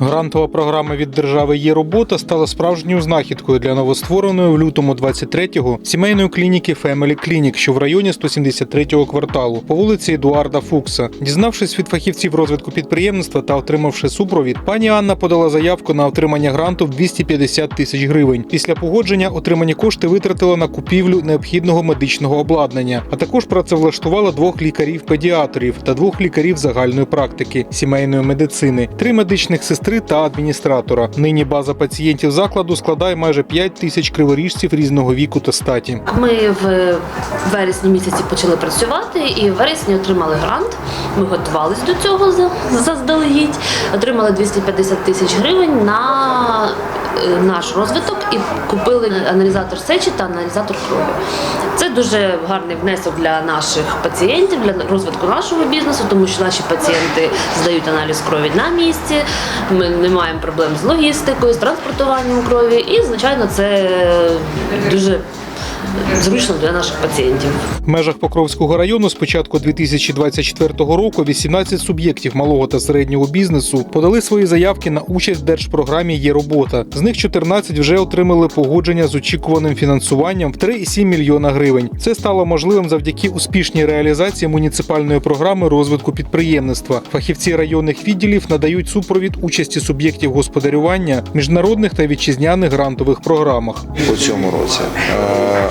Грантова програма від держави є робота стала справжньою знахідкою для новоствореної в лютому 23-го сімейної клініки Family Clinic, що в районі 173-го кварталу по вулиці Едуарда Фукса. Дізнавшись від фахівців розвитку підприємництва та отримавши супровід, пані Анна подала заявку на отримання гранту в 250 тисяч гривень. Після погодження отримані кошти витратила на купівлю необхідного медичного обладнання, а також працевлаштувала двох лікарів-педіатрів та двох лікарів загальної практики сімейної медицини, три медичних сестри та адміністратора. Нині база пацієнтів закладу складає майже 5 тисяч криворіжців різного віку та статі. Ми в вересні місяці почали працювати і в вересні отримали грант. Ми готувалися до цього заздалегідь. Отримали 250 тисяч гривень на е, наш розвиток і купили аналізатор сечі та аналізатор крові. Це дуже гарний внесок для наших пацієнтів, для розвитку нашого бізнесу, тому що наші пацієнти здають аналіз крові на місці. Ми не маємо проблем з логістикою, з транспортуванням крові, і звичайно, це дуже зручно для наших пацієнтів. В межах Покровського району з початку 2024 року 18 суб'єктів малого та середнього бізнесу подали свої заявки на участь в держпрограмі Є робота. З них 14 вже отримали погодження з очікуваним фінансуванням в 3,7 мільйона гривень. Це стало можливим завдяки успішній реалізації муніципальної програми розвитку підприємництва. Фахівці районних відділів надають супровід участі суб'єктів господарювання міжнародних та вітчизняних грантових програмах. у цьому році.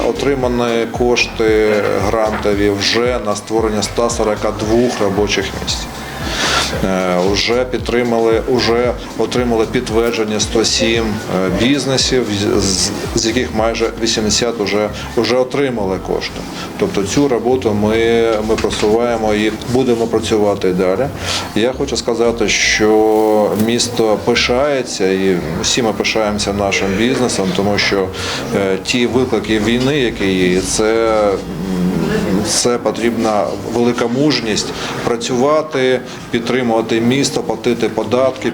Отримані кошти грантові вже на створення 142 робочих місць. Е, Уже підтримали, уже отримали підтвердження 107 е, бізнесів, з, з яких майже 80 вже, вже отримали кошти. Тобто цю роботу ми, ми просуваємо і будемо працювати далі. Я хочу сказати, що місто пишається і всі ми пишаємося нашим бізнесом, тому що е, ті виклики війни, які є, це це потрібна велика мужність працювати, підтримувати місто, платити податки.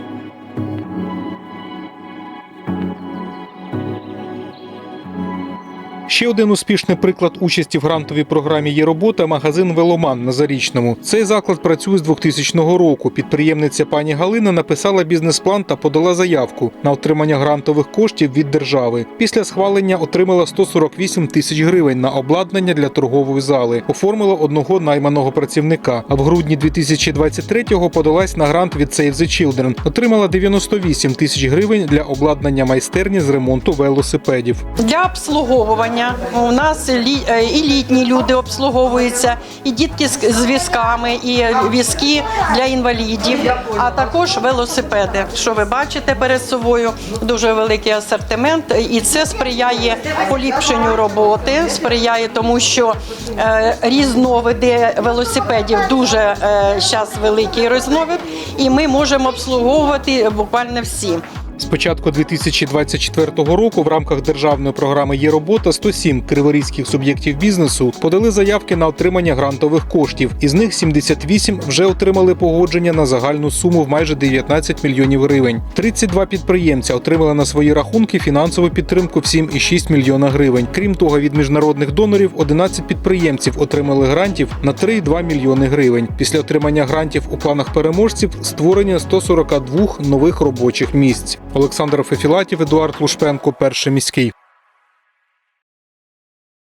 Ще один успішний приклад участі в грантовій програмі є робота магазин Веломан на Зарічному. Цей заклад працює з 2000 року. Підприємниця пані Галина написала бізнес-план та подала заявку на отримання грантових коштів від держави. Після схвалення отримала 148 тисяч гривень на обладнання для торгової зали. Оформила одного найманого працівника. А в грудні 2023-го подалась на грант від Save the Children. Отримала 98 тисяч гривень для обладнання майстерні з ремонту велосипедів. Для обслуговування у нас лі- е, і літні люди обслуговуються, і дітки з візками, і візки для інвалідів, а також велосипеди. Що ви бачите перед собою, дуже великий асортимент, і це сприяє поліпшенню роботи, сприяє тому, що е, різновиди велосипедів дуже зараз великий різновид, і ми можемо обслуговувати буквально всі. З початку 2024 року в рамках державної програми є робота 107 криворізьких суб'єктів бізнесу подали заявки на отримання грантових коштів. Із них 78 вже отримали погодження на загальну суму в майже 19 мільйонів гривень. 32 підприємця отримали на свої рахунки фінансову підтримку в 7,6 мільйона гривень. Крім того, від міжнародних донорів 11 підприємців отримали грантів на 3,2 мільйони гривень. Після отримання грантів у планах переможців створення 142 нових робочих місць. Олександр Фефілатів, Едуард Лушпенко, перший міський.